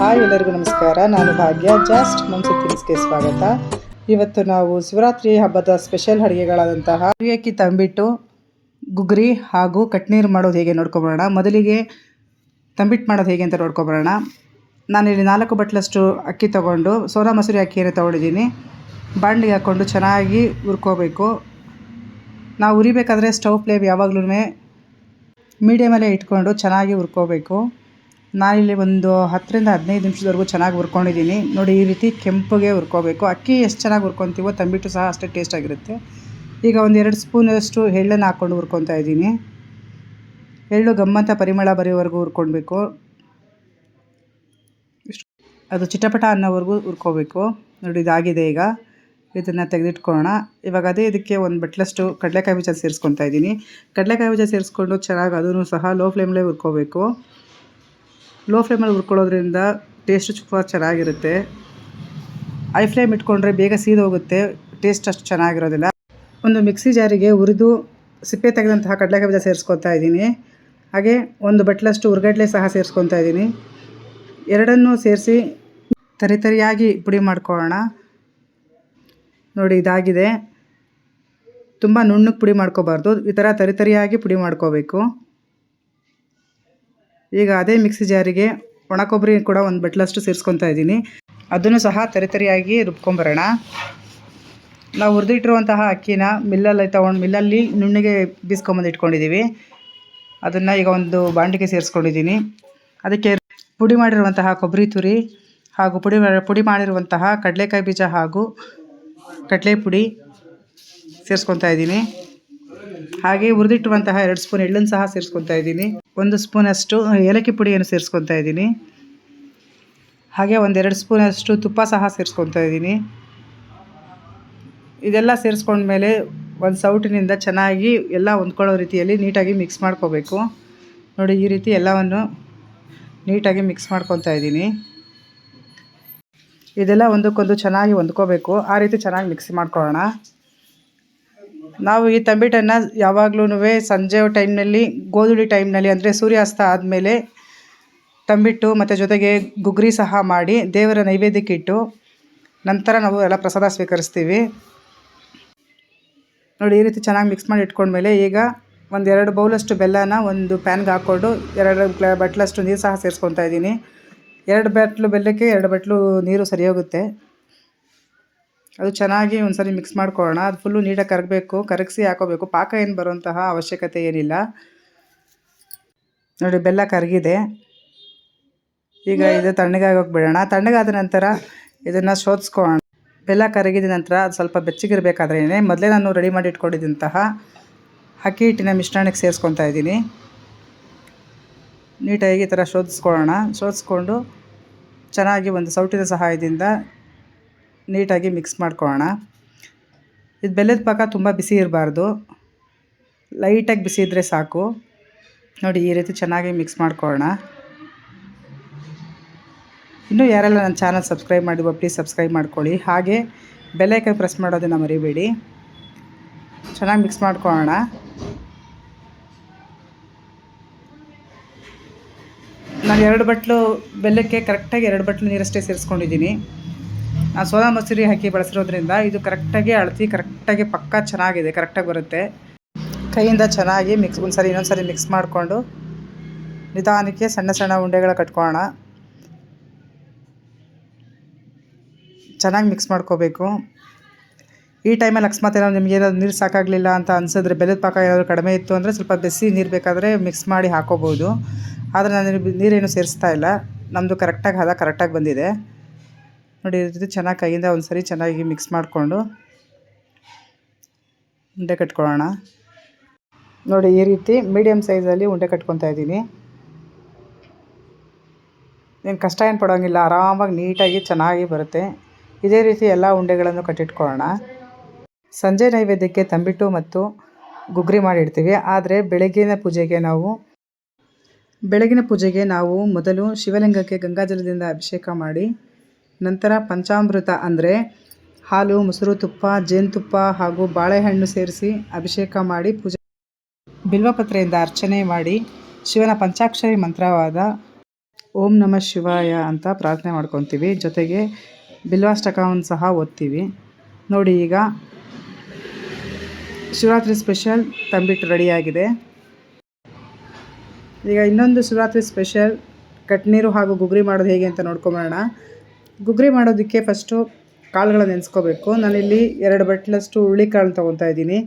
Hi, ಎಲ್ಲರಿಗೂ ನಮಸ್ಕಾರ. ನಾನು ಭಾಗ್ಯ. ಜಾಸ್ಟ್ ಮನ್ಸು ತಿನಿಸ್ಗೆ ಸ್ವಾಗತ. ಇವತ್ತು ನಾವು ಶಿವರಾತ್ರಿ ಹಬ್ಬದ ಸ್ಪೆಷಲ್ ಅಡುಗೆಗಳಾದಂತಹ ಅಕ್ಕಿ ತಂಬಿಟ್ಟು, ಗುಗ್ರಿ ಹಾಗೂ ಕಟ್ನೀರು ಮಾಡೋದು ಹೇಗೆ ನೋಡ್ಕೊಬರೋಣ. ಮೊದಲಿಗೆ ತಂಬಿಟ್ಟು ಮಾಡೋದು ಹೇಗೆ ಅಂತ ನೋಡ್ಕೊಬರೋಣ. ನಾನಿಲ್ಲಿ ನಾಲ್ಕು ಬಟ್ಲಷ್ಟು ಅಕ್ಕಿ ತೊಗೊಂಡು, ಸೋನಾ ಮಸೂರಿ ಅಕ್ಕಿಯನ್ನು ತೊಗೊಂಡಿದ್ದೀನಿ. ಬಾಣಲಿಗೆ ಹಾಕ್ಕೊಂಡು ಚೆನ್ನಾಗಿ ಹುರ್ಕೋಬೇಕು. ನಾವು ಉರಿಬೇಕಾದ್ರೆ ಸ್ಟವ್ ಫ್ಲೇಮ್ ಯಾವಾಗ್ಲೂ ಮೀಡಿಯಮಲ್ಲೇ ಇಟ್ಕೊಂಡು ಚೆನ್ನಾಗಿ ಹುರ್ಕೋಬೇಕು. ನಾನಿಲ್ಲಿ ಒಂದು ಹತ್ತರಿಂದ ಹದಿನೈದು ನಿಮಿಷದವರೆಗೂ ಚೆನ್ನಾಗಿ ಹುರ್ಕೊಂಡಿದ್ದೀನಿ. ನೋಡಿ, ಈ ರೀತಿ ಕೆಂಪಗೆ ಹುರ್ಕೋಬೇಕು. ಅಕ್ಕಿ ಎಷ್ಟು ಚೆನ್ನಾಗಿ ಹುರ್ಕೊತೀವೋ ತಂಬಿಟ್ಟು ಸಹ ಅಷ್ಟೇ ಟೇಸ್ಟಾಗಿರುತ್ತೆ ಈಗ ಒಂದು ಎರಡು ಸ್ಪೂನಷ್ಟು ಎಳ್ಳನ್ನು ಹಾಕ್ಕೊಂಡು ಹುರ್ಕೊತಾ ಇದ್ದೀನಿ. ಎಳ್ಳು ಗಮ್ಮಂತ ಪರಿಮಳ ಬರೆಯೋವರೆಗೂ ಹುರ್ಕೊಳ್ಬೇಕು. ಅದು ಚಿಟಪಟ ಅನ್ನೋವರೆಗೂ ಹುರ್ಕೋಬೇಕು ನೋಡಿ, ಇದಾಗಿದೆ ಈಗ. ಇದನ್ನು ತೆಗೆದಿಟ್ಕೊಳ್ಳೋಣ. ಇವಾಗ ಅದೇ ಇದಕ್ಕೆ ಒಂದು ಬಟ್ಲಷ್ಟು ಕಡಲೆಕಾಯಿ ಬೀಜ ಸೇರಿಸ್ಕೊತಾ ಇದ್ದೀನಿ. ಕಡಲೆಕಾಯಿ ಬೀಜ ಸೇರಿಸ್ಕೊಂಡು ಚೆನ್ನಾಗಿ ಅದನ್ನು ಸಹ ಲೋ ಫ್ಲೇಮ್ಲೇ ಹುರ್ಕೋಬೇಕು ಲೋ ಫ್ಲೇಮಲ್ಲಿ ಹುರ್ಕೊಳ್ಳೋದ್ರಿಂದ ಟೇಸ್ಟು ತುಂಬ ಚೆನ್ನಾಗಿರುತ್ತೆ. ಐ ಫ್ಲೇಮ್ ಇಟ್ಕೊಂಡ್ರೆ ಬೇಗ ಸೀದೋಗುತ್ತೆ ಟೇಸ್ಟ್ ಅಷ್ಟು ಚೆನ್ನಾಗಿರೋದಿಲ್ಲ. ಒಂದು ಮಿಕ್ಸಿ ಜಾರಿಗೆ ಹುರಿದು ಸಿಪ್ಪೆ ತೆಗೆದಂತಹ ಕಡಲೆಕಾಯಿ ಬೀಜ ಸೇರಿಸ್ಕೊತಾ ಇದ್ದೀನಿ. ಹಾಗೆ ಒಂದು ಬಟ್ಲಷ್ಟು ಉರ್ಗಡ್ಲೆ ಸಹ ಸೇರಿಸ್ಕೊತಾ ಇದ್ದೀನಿ. ಎರಡನ್ನೂ ಸೇರಿಸಿ ತರಿತರಿಯಾಗಿ ಪುಡಿ ಮಾಡ್ಕೊಳ್ಳೋಣ. ನೋಡಿ, ಇದಾಗಿದೆ. ತುಂಬ ನುಣ್ಣಗೆ ಪುಡಿ ಮಾಡ್ಕೋಬಾರ್ದು. ಈ ಥರ ತರಿತರಿಯಾಗಿ ಪುಡಿ ಮಾಡ್ಕೋಬೇಕು. ಈಗ ಅದೇ ಮಿಕ್ಸಿ ಜಾರಿಗೆ ಒಣ ಕೊಬ್ಬರಿ ಕೂಡ ಒಂದು ಬಟ್ಲಷ್ಟು ಸೇರಿಸ್ಕೊತಾ ಇದ್ದೀನಿ. ಅದನ್ನು ಸಹ ತರಿತರಿಯಾಗಿ ರುಬ್ಕೊಂಬರೋಣ. ನಾವು ಹುರಿದಿಟ್ಟಿರುವಂತಹ ಅಕ್ಕಿನ ಮಿಲ್ಲಲ್ಲಿ ತೊಗೊಂಡು ಮಿಲ್ಲಲ್ಲಿ ನುಣ್ಣಗೆ ಬೀಸ್ಕೊಂಬಂದು ಇಟ್ಕೊಂಡಿದ್ದೀವಿ ಅದನ್ನು ಈಗ ಒಂದು ಬಾಂಡಿಗೆ ಸೇರಿಸ್ಕೊಂಡಿದ್ದೀನಿ ಅದಕ್ಕೆ ಪುಡಿ ಮಾಡಿರುವಂತಹ ಕೊಬ್ಬರಿ ತುರಿ ಹಾಗೂ ಪುಡಿ ಪುಡಿ ಮಾಡಿರುವಂತಹ ಕಡಲೆಕಾಯಿ ಬೀಜ ಹಾಗೂ ಕಡಲೆ ಪುಡಿ ಸೇರಿಸ್ಕೊತಾ ಇದ್ದೀನಿ. ಹಾಗೆ ಹುರಿದಿಟ್ಟುವಂತಹ ಎರಡು ಸ್ಪೂನ್ ಎಳ್ಳನ್ನು ಸಹ ಸೇರಿಸ್ಕೊತಾ ಇದ್ದೀನಿ. ಒಂದು ಸ್ಪೂನಷ್ಟು ಏಲಕ್ಕಿ ಪುಡಿಯನ್ನು ಸೇರಿಸ್ಕೊತಾ ಇದ್ದೀನಿ. ಹಾಗೆ ಒಂದೆರಡು ಸ್ಪೂನಷ್ಟು ತುಪ್ಪ ಸಹ ಸೇರಿಸ್ಕೊತಾ ಇದ್ದೀನಿ. ಇದೆಲ್ಲ ಸೇರಿಸ್ಕೊಂಡ್ಮೇಲೆ ಒಂದು ಸೌಟಿನಿಂದ ಚೆನ್ನಾಗಿ ಎಲ್ಲ ಹೊಂದ್ಕೊಳ್ಳೋ ರೀತಿಯಲ್ಲಿ ನೀಟಾಗಿ ಮಿಕ್ಸ್ ಮಾಡ್ಕೋಬೇಕು. ನೋಡಿ, ಈ ರೀತಿ ಎಲ್ಲವನ್ನು ನೀಟಾಗಿ ಮಿಕ್ಸ್ ಮಾಡ್ಕೊತಾ ಇದ್ದೀನಿ. ಇದೆಲ್ಲ ಒಂದಕ್ಕೊಂದು ಚೆನ್ನಾಗಿ ಹೊಂದ್ಕೋಬೇಕು. ಆ ರೀತಿ ಚೆನ್ನಾಗಿ ಮಿಕ್ಸ್ ಮಾಡ್ಕೊಳ್ಳೋಣ. ನಾವು ಈ ತಂಬಿಟ್ಟನ್ನು ಯಾವಾಗ್ಲೂ ಸಂಜೆ ಟೈಮ್ನಲ್ಲಿ ಗೋಧುಳಿ ಟೈಮ್ನಲ್ಲಿ ಅಂದರೆ ಸೂರ್ಯಾಸ್ತ ಆದಮೇಲೆ ತಂಬಿಟ್ಟು ಮತ್ತು ಜೊತೆಗೆ ಗುಗ್ರಿ ಸಹ ಮಾಡಿ ದೇವರ ನೈವೇದ್ಯಕ್ಕಿಟ್ಟು ನಂತರ ನಾವು ಎಲ್ಲ ಪ್ರಸಾದ ಸ್ವೀಕರಿಸ್ತೀವಿ. ನೋಡಿ, ಈ ರೀತಿ ಚೆನ್ನಾಗಿ ಮಿಕ್ಸ್ ಮಾಡಿ ಇಟ್ಕೊಂಡ್ಮೇಲೆ ಈಗ ಒಂದು ಎರಡು ಬೌಲಷ್ಟು ಬೆಲ್ಲನ ಒಂದು ಪ್ಯಾನ್ಗೆ ಹಾಕ್ಕೊಂಡು ಎರಡು ಬಟ್ಲಷ್ಟು ನೀರು ಸಹ ಸೇರಿಸ್ಕೊತಾ ಇದ್ದೀನಿ. ಎರಡು ಬಟ್ಲು ಬೆಲ್ಲಕ್ಕೆ ಎರಡು ಬಟ್ಲು ನೀರು ಸರಿ ಹೋಗುತ್ತೆ ಅದು ಚೆನ್ನಾಗಿ ಒಂದ್ಸರಿ ಮಿಕ್ಸ್ ಮಾಡ್ಕೊಳ್ಳೋಣ. ಅದು ಫುಲ್ಲು ನೀಟಾಗಿ ಕರಗಬೇಕು ಕರಗಿಸಿ ಹಾಕೋಬೇಕು. ಪಾಕ ಏನು ಬರುವಂತಹ ಅವಶ್ಯಕತೆ ಏನಿಲ್ಲ. ನೋಡಿ ಬೆಲ್ಲ ಕರಗಿದೆ. ಈಗ ಇದು ತಣ್ಣಗಾಗೋಗಿ ಬಿಡೋಣ ತಣ್ಣಗಾದ ನಂತರ ಇದನ್ನು ಶೋಧಿಸ್ಕೊಳ್ಳೋಣ. ಬೆಲ್ಲ ಕರಗಿದ ನಂತರ ಅದು ಸ್ವಲ್ಪ ಬೆಚ್ಚಗಿರಬೇಕಾದ್ರೇ ಮೊದಲೇ ನಾನು ರೆಡಿ ಮಾಡಿ ಇಟ್ಕೊಂಡಿದ್ದಂತಹ ಅಕ್ಕಿ ಹಿಟ್ಟಿನ ಮಿಶ್ರಣಕ್ಕೆ ಸೇರಿಸ್ಕೊತಾ ಇದ್ದೀನಿ. ನೀಟಾಗಿ ಈ ಥರ ಶೋಧಿಸ್ಕೊಳ್ಳೋಣ. ಶೋಧಿಸ್ಕೊಂಡು ಚೆನ್ನಾಗಿ ಒಂದು ಸೌಟಿನ ಸಹಾಯದಿಂದ ನೀಟಾಗಿ ಮಿಕ್ಸ್ ಮಾಡ್ಕೊಳ್ಳೋಣ. ಇದು ಬೆಲ್ಲದ ಪಾಕ ತುಂಬ ಬಿಸಿ ಇರಬಾರ್ದು. ಲೈಟಾಗಿ ಬಿಸಿ ಇದ್ದರೆ ಸಾಕು. ನೋಡಿ, ಈ ರೀತಿ ಚೆನ್ನಾಗಿ ಮಿಕ್ಸ್ ಮಾಡ್ಕೊಳ್ಳೋಣ. ಇನ್ನೂ ಯಾರೆಲ್ಲ ನನ್ನ ಚಾನಲ್ ಸಬ್ಸ್ಕ್ರೈಬ್ ಮಾಡಿರುವ ಪ್ಲೀಸ್ ಸಬ್ಸ್ಕ್ರೈಬ್ ಮಾಡ್ಕೊಳ್ಳಿ. ಹಾಗೆ ಬೆಲ್ಲೈಕನ್ ಪ್ರೆಸ್ ಮಾಡೋದನ್ನು ಮರಿಬೇಡಿ. ಚೆನ್ನಾಗಿ ಮಿಕ್ಸ್ ಮಾಡ್ಕೊಳ್ಳೋಣ. ನಾನು ಎರಡು ಬಟ್ಲು, ಬೆಲ್ಲಕ್ಕೆ ಕರೆಕ್ಟಾಗಿ ಎರಡು ಬಟ್ಲು ನೀರಷ್ಟೇ ಸೇರಿಸ್ಕೊಂಡಿದ್ದೀನಿ. ಸೋನಾ ಮಸೂರಿ ಹಾಕಿ ಬಳಸಿರೋದ್ರಿಂದ ಇದು ಕರೆಕ್ಟಾಗಿ ಅಳತಿ, ಕರೆಕ್ಟಾಗಿ ಪಕ್ಕ ಚೆನ್ನಾಗಿದೆ, ಕರೆಕ್ಟಾಗಿ ಬರುತ್ತೆ. ಕೈಯಿಂದ ಚೆನ್ನಾಗಿ ಮಿಕ್ಸ್ ಒಂದು ಸರಿ ಇನ್ನೊಂದು ಸರಿ ಮಿಕ್ಸ್ ಮಾಡಿಕೊಂಡು ನಿಧಾನಕ್ಕೆ ಸಣ್ಣ ಸಣ್ಣ ಉಂಡೆಗಳ ಕಟ್ಕೊಳ್ಳೋಣ. ಚೆನ್ನಾಗಿ ಮಿಕ್ಸ್ ಮಾಡ್ಕೋಬೇಕು. ಈ ಟೈಮಲ್ಲಿ ಅಕಸ್ಮಾತ್ ಏನಾದ್ರು ನಿಮ್ಗೆ ಏನಾದ್ರು ನೀರು ಸಾಕಾಗಲಿಲ್ಲ ಅಂತ ಅನಿಸಿದ್ರೆ, ಬೆಲ್ಲದ ಪಾಕ ಏನಾದರೂ ಕಡಿಮೆ ಇತ್ತು ಅಂದರೆ ಸ್ವಲ್ಪ ಬಿಸಿ ನೀರು ಬೇಕಾದರೆ ಮಿಕ್ಸ್ ಮಾಡಿ ಹಾಕೋಬೋದು. ಆದರೆ ನಾನು ನೀರೇನು ಸೇರಿಸ್ತಾ ಇಲ್ಲ. ನಮ್ಮದು ಕರೆಕ್ಟಾಗಿ ಹದ ಕರೆಕ್ಟಾಗಿ ಬಂದಿದೆ. ನೋಡಿ ರೀತಿ ಚೆನ್ನಾಗಿ ಕೈಯಿಂದ ಒಂದು ಸರಿ ಚೆನ್ನಾಗಿ ಮಿಕ್ಸ್ ಮಾಡಿಕೊಂಡು ಉಂಡೆ ಕಟ್ಕೊಳ್ಳೋಣ. ನೋಡಿ, ಈ ರೀತಿ ಮೀಡಿಯಮ್ ಸೈಜಲ್ಲಿ ಉಂಡೆ ಕಟ್ಕೊತಾ ಇದ್ದೀನಿ. ಏನು ಕಷ್ಟ ಏನು ಪಡೋಂಗಿಲ್ಲ, ಆರಾಮಾಗಿ ನೀಟಾಗಿ ಚೆನ್ನಾಗಿ ಬರುತ್ತೆ. ಇದೇ ರೀತಿ ಎಲ್ಲ ಉಂಡೆಗಳನ್ನು ಕಟ್ಟಿಟ್ಕೊಳ್ಳೋಣ. ಸಂಜೆ ನೈವೇದ್ಯಕ್ಕೆ ತಂಬಿಟ್ಟು ಮತ್ತು ಗುಗ್ರಿ ಮಾಡಿಡ್ತೀವಿ. ಆದರೆ ಬೆಳಗ್ಗಿನ ಪೂಜೆಗೆ ನಾವು ಬೆಳಗಿನ ಪೂಜೆಗೆ ನಾವು ಮೊದಲು ಶಿವಲಿಂಗಕ್ಕೆ ಗಂಗಾಜಲದಿಂದ ಅಭಿಷೇಕ ಮಾಡಿ ನಂತರ ಪಂಚಾಮೃತ ಅಂದರೆ ಹಾಲು, ಮೊಸರು, ತುಪ್ಪ, ಜೇನುತುಪ್ಪ ಹಾಗೂ ಬಾಳೆಹಣ್ಣು ಸೇರಿಸಿ ಅಭಿಷೇಕ ಮಾಡಿ ಪೂಜೆ ಬಿಲ್ವಪತ್ರೆಯಿಂದ ಅರ್ಚನೆ ಮಾಡಿ ಶಿವನ ಪಂಚಾಕ್ಷರಿ ಮಂತ್ರವಾದ ಓಂ ನಮಃ ಶಿವಾಯ ಅಂತ ಪ್ರಾರ್ಥನೆ ಮಾಡ್ಕೊತೀವಿ. ಜೊತೆಗೆ ಬಿಲ್ವಾಷ್ಟಕವನ್ನು ಸಹ ಓದ್ತೀವಿ. ನೋಡಿ ಈಗ ಶಿವರಾತ್ರಿ ಸ್ಪೆಷಲ್ ತಂಬಿಟ್ಟು ರೆಡಿಯಾಗಿದೆ. ಈಗ ಇನ್ನೊಂದು ಶಿವರಾತ್ರಿ ಸ್ಪೆಷಲ್ ಕಟ್ನೀರು ಹಾಗೂ ಗುಗ್ರಿ ಮಾಡೋದು ಹೇಗೆ ಅಂತ ನೋಡ್ಕೊಂಬರೋಣ. ಗುಗ್ರಿ ಮಾಡೋದಕ್ಕೆ ಫಸ್ಟು ಕಾಳುಗಳನ್ನು ನೆನೆಸ್ಕೋಬೇಕು. ನಾನಿಲ್ಲಿ ಎರಡು ಬಟ್ಲಷ್ಟು ಹುರುಳಿಕಾಳು ತೊಗೊತಾ ಇದ್ದೀನಿ.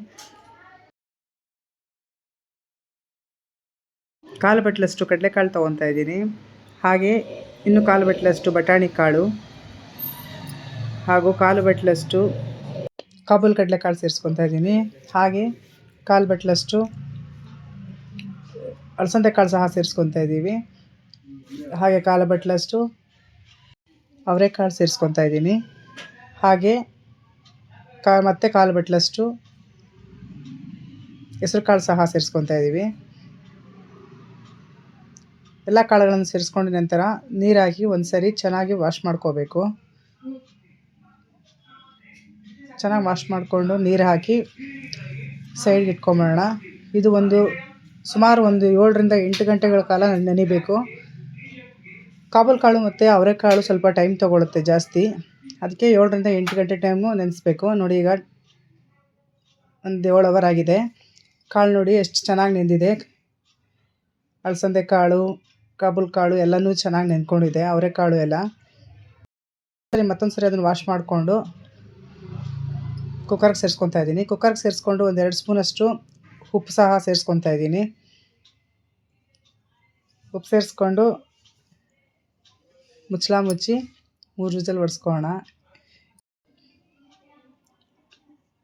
ಕಾಲು ಬಟ್ಲಷ್ಟು ಕಡಲೆಕಾಳು ತೊಗೊತಾ ಇದ್ದೀನಿ. ಹಾಗೆ ಇನ್ನು ಕಾಲು ಬಟ್ಲಷ್ಟು ಬಟಾಣಿ ಕಾಳು ಹಾಗೂ ಕಾಲು ಬಟ್ಲಷ್ಟು ಕಾಬೂಲ್ ಕಡಲೆಕಾಳು ಸೇರಿಸ್ಕೊತಾ ಇದ್ದೀನಿ. ಹಾಗೆ ಕಾಲು ಬಟ್ಲಷ್ಟು ಅಲಸಂದೆ ಕಾಳು ಸಹ ಸೇರಿಸ್ಕೊತಾ ಇದ್ದೀವಿ. ಹಾಗೆ ಕಾಲು ಬಟ್ಲಷ್ಟು ಅವರೆಕಾಳು ಸೇರಿಸ್ಕೊತಾ ಇದ್ದೀನಿ. ಹಾಗೆ ಕಾ, ಮತ್ತೆ ಕಾಲು ಬಟ್ಲಷ್ಟು ಹೆಸರು ಕಾಳು ಸಹ ಸೇರಿಸ್ಕೊತಾ ಇದ್ದೀವಿ. ಎಲ್ಲ ಕಾಳುಗಳನ್ನು ಸೇರಿಸ್ಕೊಂಡ ನಂತರ ನೀರಾಗಿ ಒಂದು ಸರಿ ಚೆನ್ನಾಗಿ ವಾಶ್ ಮಾಡ್ಕೋಬೇಕು. ಚೆನ್ನಾಗಿ ವಾಶ್ ಮಾಡಿಕೊಂಡು ನೀರು ಹಾಕಿ ಸೈಡ್ಗೆ ಇಟ್ಕೊಂಬಿಡೋಣ ಇದು ಒಂದು ಸುಮಾರು ಒಂದು ಏಳರಿಂದ ಎಂಟು ಗಂಟೆಗಳ ಕಾಲ ನೆನಿಬೇಕು. ಕಾಬೂಲ್ ಕಾಳು ಮತ್ತು ಅವರೆಕಾಳು ಸ್ವಲ್ಪ ಟೈಮ್ ತೊಗೊಳುತ್ತೆ ಜಾಸ್ತಿ. ಅದಕ್ಕೆ ಏಳರಿಂದ ಎಂಟು ಗಂಟೆ ಟೈಮು ನೆನೆಸ್ಬೇಕು. ನೋಡಿ ಈಗ ಒಂದು ಏಳು ಅವರ್ ಆಗಿದೆ. ಕಾಳು ನೋಡಿ ಎಷ್ಟು ಚೆನ್ನಾಗಿ ನೆಂದಿದೆ. ಅಲಸಂದೆ ಕಾಳು, ಕಾಬುಲ್ ಕಾಳು ಎಲ್ಲನೂ ಚೆನ್ನಾಗಿ ನೆನ್ಕೊಂಡಿದೆ. ಅವರೆಕಾಳು ಎಲ್ಲ. ಸರಿ ಮತ್ತೊಂದು ಸರಿ ಅದನ್ನು ವಾಶ್ ಮಾಡಿಕೊಂಡು ಕುಕ್ಕರ್ಗೆ ಸೇರಿಸ್ಕೊತಾ ಇದ್ದೀನಿ. ಕುಕ್ಕರ್ಗೆ ಸೇರಿಸ್ಕೊಂಡು ಒಂದೆರಡು ಸ್ಪೂನಷ್ಟು ಉಪ್ಪು ಸಹ ಸೇರಿಸ್ಕೊತಾ ಇದ್ದೀನಿ. ಉಪ್ಪು ಸೇರಿಸ್ಕೊಂಡು ಮುಚ್ಚಳ ಮುಚ್ಚಿ ಮೂರು ವಿಸಲ್ ಹೊಡ್ಸ್ಕೊಳ್ಳೋಣ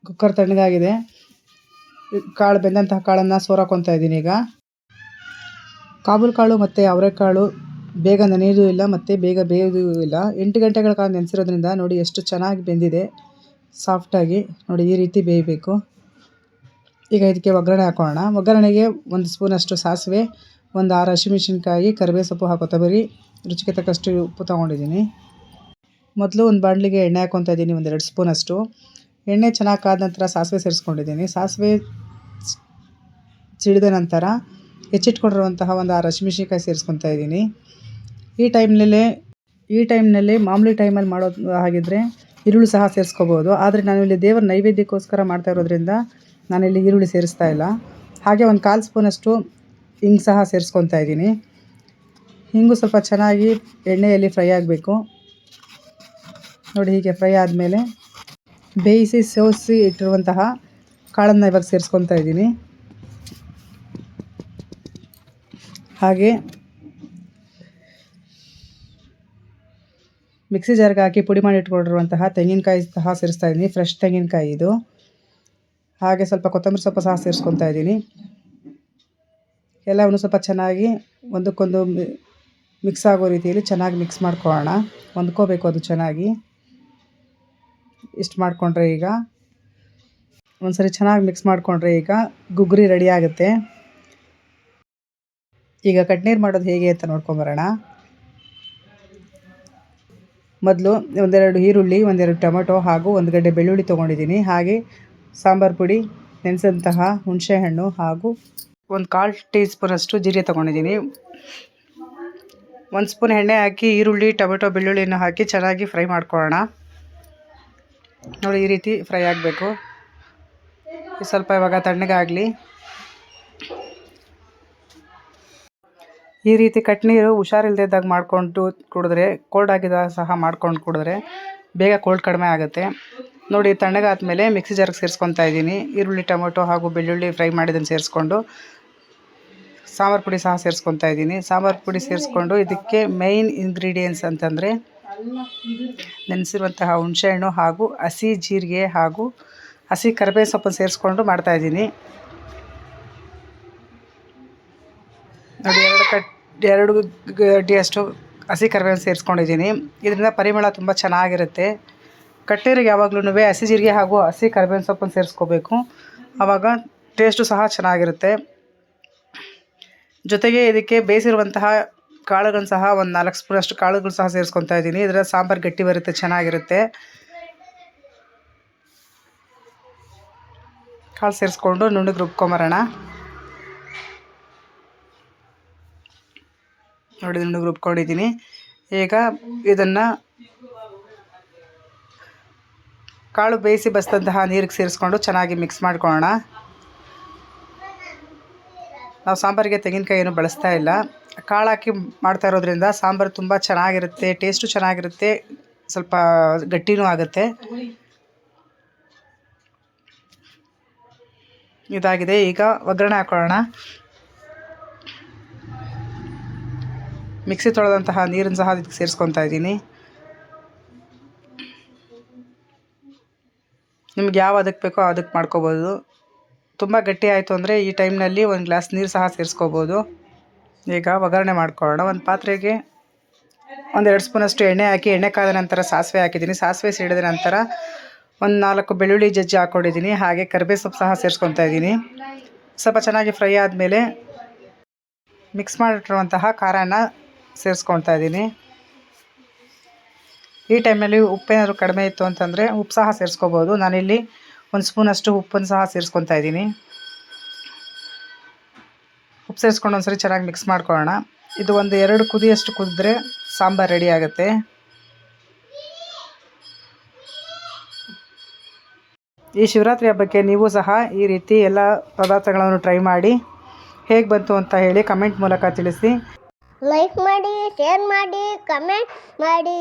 ಕುಕ್ಕರ್ ತಣ್ಣಗಾಗಿದೆ. ಕಾಳು ಬೆಂದಂತಹ ಕಾಳನ್ನು ಸೋರಾಕೊತಾ ಇದ್ದೀನಿ ಈಗ. ಕಾಬೂಲ್ ಕಾಳು ಮತ್ತು ಅವರೆಕಾಳು ಬೇಗ ನೆನೆಯೋದು ಇಲ್ಲ ಮತ್ತು ಬೇಗ ಬೇಯೋದು ಇಲ್ಲ. ಎಂಟು ಗಂಟೆಗಳ ಕಾಲ ನೆನೆಸಿರೋದ್ರಿಂದ ನೋಡಿ ಎಷ್ಟು ಚೆನ್ನಾಗಿ ಬೆಂದಿದೆ. ಸಾಫ್ಟಾಗಿ ನೋಡಿ ಈ ರೀತಿ ಬೇಯಬೇಕು. ಈಗ ಇದಕ್ಕೆ ಒಗ್ಗರಣೆ ಹಾಕೋಣ. ಒಗ್ಗರಣೆಗೆ ಒಂದು ಸ್ಪೂನಷ್ಟು ಸಾಸಿವೆ ಒಂದು ಆರು ಹಸಿಮೆಣ್ಸಿನ್ಕಾಯಿ ಕರಿಬೇವು ಸೊಪ್ಪು ಹಾಕೋ ಕೊತ್ತಂಬರಿ ರುಚಿಗೆ ತಕ್ಕಷ್ಟು ಉಪ್ಪು ತೊಗೊಂಡಿದ್ದೀನಿ. ಮೊದಲು ಒಂದು ಬಾಣಲಿಗೆ ಎಣ್ಣೆ ಹಾಕ್ಕೊತಾ ಇದ್ದೀನಿ ಒಂದೆರಡು ಸ್ಪೂನಷ್ಟು ಎಣ್ಣೆ ಚೆನ್ನಾಗಿ ಕಾದ ನಂತರ ಸಾಸಿವೆ ಸೇರಿಸ್ಕೊಂಡಿದ್ದೀನಿ. ಸಾಸಿವೆ ಸಿಡಿದ ನಂತರ ಹೆಚ್ಚಿಟ್ಕೊಂಡಿರುವಂತಹ ಒಂದು ಆರು ಹಸಿಮೆಣ್ಸಿನ್ಕಾಯಿ ಸೇರಿಸ್ಕೊತಾ ಇದ್ದೀನಿ. ಈ ಟೈಮ್ನಲ್ಲೇ, ಈ ಟೈಮ್ನಲ್ಲಿ ಮಾಮೂಲಿ ಟೈಮಲ್ಲಿ ಮಾಡೋದು ಹಾಗಿದ್ದರೆ ಈರುಳ್ಳಿ ಸಹ ಸೇರಿಸ್ಕೋಬೋದು. ಆದರೆ ನಾನು ಇಲ್ಲಿ ದೇವರ ನೈವೇದ್ಯಕ್ಕೋಸ್ಕರ ಮಾಡ್ತಾ ಇರೋದ್ರಿಂದ ನಾನಿಲ್ಲಿ ಈರುಳ್ಳಿ ಸೇರಿಸ್ತಾ ಇಲ್ಲ. ಹಾಗೆ ಒಂದು ಕಾಲು ಸ್ಪೂನಷ್ಟು ಹಿಂಗೆ ಸಹ ಸೇರಿಸ್ಕೊತಾ ಇದ್ದೀನಿ. ಹಿಂಗು ಸ್ವಲ್ಪ ಚೆನ್ನಾಗಿ ಎಣ್ಣೆಯಲ್ಲಿ ಫ್ರೈ ಆಗಬೇಕು. ನೋಡಿ ಹೀಗೆ ಫ್ರೈ ಆದಮೇಲೆ ಬೇಯಿಸಿ ಸೋಸಿ ಇಟ್ಟಿರುವಂತಹ ಕಾಳನ್ನು ಇವಾಗ ಸೇರಿಸ್ಕೊತಾ ಇದ್ದೀನಿ. ಹಾಗೆ ಮಿಕ್ಸಿ ಜಾರ್ಗೆ ಹಾಕಿ ಪುಡಿ ಮಾಡಿ ಇಟ್ಕೊಂಡಿರುವಂತಹ ತೆಂಗಿನಕಾಯಿ ಸಹ ಸೇರಿಸ್ತಾ ಇದ್ದೀನಿ. ಫ್ರೆಶ್ ತೆಂಗಿನಕಾಯಿ ಇದು. ಹಾಗೆ ಸ್ವಲ್ಪ ಕೊತ್ತಂಬರಿ ಸೊಪ್ಪು ಸಹ ಸೇರಿಸ್ಕೊತಾ ಇದ್ದೀನಿ. ಎಲ್ಲವನ್ನು ಸ್ವಲ್ಪ ಚೆನ್ನಾಗಿ ಒಂದಕ್ಕೊಂದು ಮಿಕ್ಸ್ ಆಗೋ ರೀತಿಯಲ್ಲಿ ಚೆನ್ನಾಗಿ ಮಿಕ್ಸ್ ಮಾಡ್ಕೊಳ್ಳೋಣ. ಹೊಂದ್ಕೋಬೇಕು ಅದು ಚೆನ್ನಾಗಿ. ಇಷ್ಟು ಮಾಡಿಕೊಂಡ್ರೆ ಈಗ. ಒಂದ್ಸರಿ ಚೆನ್ನಾಗಿ ಮಿಕ್ಸ್ ಮಾಡಿಕೊಂಡ್ರೆ ಈಗ ಗುಗ್ರಿ ರೆಡಿ ಆಗುತ್ತೆ. ಈಗ ಕಟ್ನೀರು ಮಾಡೋದು ಹೇಗೆ ಅಂತ ನೋಡ್ಕೊಂಬರೋಣ ಮೊದಲು ಒಂದೆರಡು ಈರುಳ್ಳಿ, ಒಂದೆರಡು ಟೊಮೆಟೊ ಹಾಗೂ ಒಂದು ಗಡ್ಡೆ ಬೆಳ್ಳುಳ್ಳಿ ತೊಗೊಂಡಿದ್ದೀನಿ. ಹಾಗೆ ಸಾಂಬಾರು ಪುಡಿ, ನೆನೆಸಂತಹ ಹುಣಸೆಹಣ್ಣು ಹಾಗೂ ಒಂದು ಕಾಲು ಟೀ ಸ್ಪೂನಷ್ಟು ಜೀರಿಗೆ ತೊಗೊಂಡಿದ್ದೀನಿ. ಒಂದು ಸ್ಪೂನ್ ಎಣ್ಣೆ ಹಾಕಿ, ಈರುಳ್ಳಿ, ಟೊಮೆಟೊ ಬೆಳ್ಳುಳ್ಳಿನ ಹಾಕಿ ಚೆನ್ನಾಗಿ ಫ್ರೈ ಮಾಡ್ಕೊಳ್ಳೋಣ. ನೋಡಿ ಈ ರೀತಿ ಫ್ರೈ ಆಗಬೇಕು. ಸ್ವಲ್ಪ ಇವಾಗ ತಣ್ಣಗಾಗಲಿ ಈ ರೀತಿ ಕಟ್ನೀರು ಹುಷಾರಿಲ್ದಿದ್ದಾಗ ಮಾಡಿಕೊಂಡು ಕುಡಿದ್ರೆ ಕೋಲ್ಡ್ ಆಗಿದ್ದಾಗ ಸಹ ಮಾಡ್ಕೊಂಡು ಕುಡಿದ್ರೆ ಬೇಗ ಕೋಲ್ಡ್ ಕಡಿಮೆ ಆಗುತ್ತೆ. ನೋಡಿ ತಣ್ಣಗಾದ ಮೇಲೆ ಮಿಕ್ಸಿ ಜಾರ್ಗೆ ಸೇರಿಸ್ಕೊತಾ ಇದ್ದೀನಿ. ಈರುಳ್ಳಿ, ಟೊಮೊಟೊ ಹಾಗೂ ಬೆಳ್ಳುಳ್ಳಿ ಫ್ರೈ ಮಾಡಿದ್ದನ್ನು ಸೇರಿಸ್ಕೊಂಡು ಸಾಂಬಾರು ಪುಡಿ ಸಹ ಸೇರಿಸ್ಕೊತಾ ಇದ್ದೀನಿ. ಸಾಂಬಾರು ಪುಡಿ ಸೇರಿಸ್ಕೊಂಡು ಇದಕ್ಕೆ ಮೇಯ್ನ್ ಇಂಗ್ರೀಡಿಯೆಂಟ್ಸ್ ಅಂತಂದರೆ ನೆನೆಸಿರುವಂತಹ ಹುಣಸೆಹಣ್ಣು ಹಾಗೂ ಹಸಿ ಜೀರಿಗೆ ಹಾಗೂ ಹಸಿ ಕರಿಬೇವು ಸೊಪ್ಪನ್ನು ಸೇರಿಸ್ಕೊಂಡು ಮಾಡ್ತಾಯಿದ್ದೀನಿ ನೋಡಿ, ಎರಡು ಕಟ್, ಎರಡು ಗಡ್ಡಿಯಷ್ಟು ಹಸಿ ಕರಿಬೇವು ಸೇರಿಸ್ಕೊಂಡಿದ್ದೀನಿ. ಇದರಿಂದ ಪರಿಮಳ ತುಂಬ ಚೆನ್ನಾಗಿರುತ್ತೆ. ಕಟ್ಟೇರಿಗೆ ಯಾವಾಗ್ಲೂ ಹಸಿ ಜೀರಿಗೆ ಹಾಗೂ ಹಸಿ ಕರಿಬೇವಿನ ಸೊಪ್ಪನ್ನು ಸೇರಿಸ್ಕೋಬೇಕು. ಆವಾಗ ಟೇಸ್ಟು ಸಹ ಚೆನ್ನಾಗಿರುತ್ತೆ. ಜೊತೆಗೆ ಇದಕ್ಕೆ ಬೇಯಿಸಿರುವಂತಹ ಕಾಳುಗಳನ್ನ ಸಹ ಒಂದು ನಾಲ್ಕು ಸ್ಪೂನಷ್ಟು ಕಾಳುಗಳು ಸಹ ಸೇರಿಸ್ಕೊತಾ ಇದ್ದೀನಿ. ಇದರ ಸಾಂಬಾರು ಗಟ್ಟಿ ಬರುತ್ತೆ, ಚೆನ್ನಾಗಿರುತ್ತೆ. ಕಾಳು ಸೇರಿಸ್ಕೊಂಡು ನುಣ್ಣಗೆ ರುಬ್ಕೊಂಬರೋಣ. ನೋಡಿ, ನುಣ್ಣಗೆ ರುಬ್ಕೊಂಡಿದ್ದೀನಿ. ಈಗ ಇದನ್ನು ಕಾಳು ಬೇಯಿಸಿ ಬಸಿದಂತಹ ನೀರಿಗೆ ಸೇರಿಸ್ಕೊಂಡು ಚೆನ್ನಾಗಿ ಮಿಕ್ಸ್ ಮಾಡ್ಕೊಳ್ಳೋಣ. ನಾವು ಸಾಂಬಾರಿಗೆ ತೆಂಗಿನಕಾಯಿ ಏನು ಬಳಸ್ತಾ ಇಲ್ಲ. ಕಾಳು ಹಾಕಿ ಮಾಡ್ತಾ ಇರೋದ್ರಿಂದ ಸಾಂಬಾರು ತುಂಬ ಚೆನ್ನಾಗಿರುತ್ತೆ ಟೇಸ್ಟು ಚೆನ್ನಾಗಿರುತ್ತೆ, ಸ್ವಲ್ಪ ಗಟ್ಟಿನೂ ಆಗುತ್ತೆ. ಇದಾಗಿದೆ, ಈಗ ಒಗ್ಗರಣೆ ಹಾಕೊಳ್ಳೋಣ. ಮಿಕ್ಸಿ ತೊಳೆದಂತಹ ನೀರನ್ನು ಸಹ ಇದಕ್ಕೆ ಸೇರಿಸ್ಕೊತಾ ಇದ್ದೀನಿ. ನಿಮ್ಗೆ ಯಾವ ಅದಕ್ಕೆ ಬೇಕೋ ಅದಕ್ಕೆ ಮಾಡ್ಕೋಬೋದು. ತುಂಬ ಗಟ್ಟಿ ಆಯಿತು ಅಂದರೆ ಈ ಟೈಮ್ನಲ್ಲಿ ಒಂದು ಗ್ಲಾಸ್ ನೀರು ಸಹ ಸೇರಿಸ್ಕೋಬೋದು. ಈಗ ಒಗ್ಗರಣೆ ಮಾಡ್ಕೊಳ್ಳೋಣ. ಒಂದು ಪಾತ್ರೆಗೆ ಒಂದೆರಡು ಸ್ಪೂನಷ್ಟು ಎಣ್ಣೆ ಹಾಕಿ, ಎಣ್ಣೆ ಕಾದ ನಂತರ ಸಾಸಿವೆ ಹಾಕಿದ್ದೀನಿ. ಸಾಸಿವೆ ಸಿಡಿದ ನಂತರ ಒಂದು ನಾಲ್ಕು ಬೆಳ್ಳುಳ್ಳಿ ಜಜ್ಜಿ ಹಾಕ್ಕೊಂಡಿದ್ದೀನಿ ಹಾಗೆ ಕರಿಬೇ ಸೊಪ್ಪು ಸಹ ಸೇರಿಸ್ಕೊತಾ ಇದ್ದೀನಿ. ಸ್ವಲ್ಪ ಚೆನ್ನಾಗಿ ಫ್ರೈ ಆದಮೇಲೆ ಮಿಕ್ಸ್ ಮಾಡಿಟ್ಟಿರುವಂತಹ ಖಾರನ ಸೇರಿಸ್ಕೊಳ್ತಾ ಇದ್ದೀನಿ. ಈ ಟೈಮಲ್ಲಿ ಉಪ್ಪೇನಾದರೂ ಕಡಿಮೆ ಇತ್ತು ಅಂತಂದರೆ ಉಪ್ಪು ಸಹ ಸೇರಿಸ್ಕೋಬೋದು. ನಾನಿಲ್ಲಿ ಒಂದು ಸ್ಪೂನಷ್ಟು ಉಪ್ಪನ್ನು ಸಹ ಸೇರಿಸ್ಕೊತಾ ಇದ್ದೀನಿ. ಉಪ್ಪು ಸೇರಿಸ್ಕೊಂಡು ಒಂದ್ಸರಿ ಚೆನ್ನಾಗಿ ಮಿಕ್ಸ್ ಮಾಡ್ಕೊಳ್ಳೋಣ. ಇದು ಒಂದು ಎರಡು ಕುದಿಯಷ್ಟು ಕುದಿದ್ರೆ ಸಾಂಬಾರು ರೆಡಿ ಆಗುತ್ತೆ. ಈ ಶಿವರಾತ್ರಿ ಹಬ್ಬಕ್ಕೆ ನೀವು ಸಹ ಈ ರೀತಿ ಎಲ್ಲ ಪದಾರ್ಥಗಳನ್ನು ಟ್ರೈ ಮಾಡಿ ಹೇಗೆ ಬಂತು ಅಂತ ಹೇಳಿ ಕಮೆಂಟ್ ಮೂಲಕ ತಿಳಿಸಿ. ಲೈಕ್ ಮಾಡಿ ಶೇರ್ ಮಾಡಿ ಕಮೆಂಟ್ ಮಾಡಿ.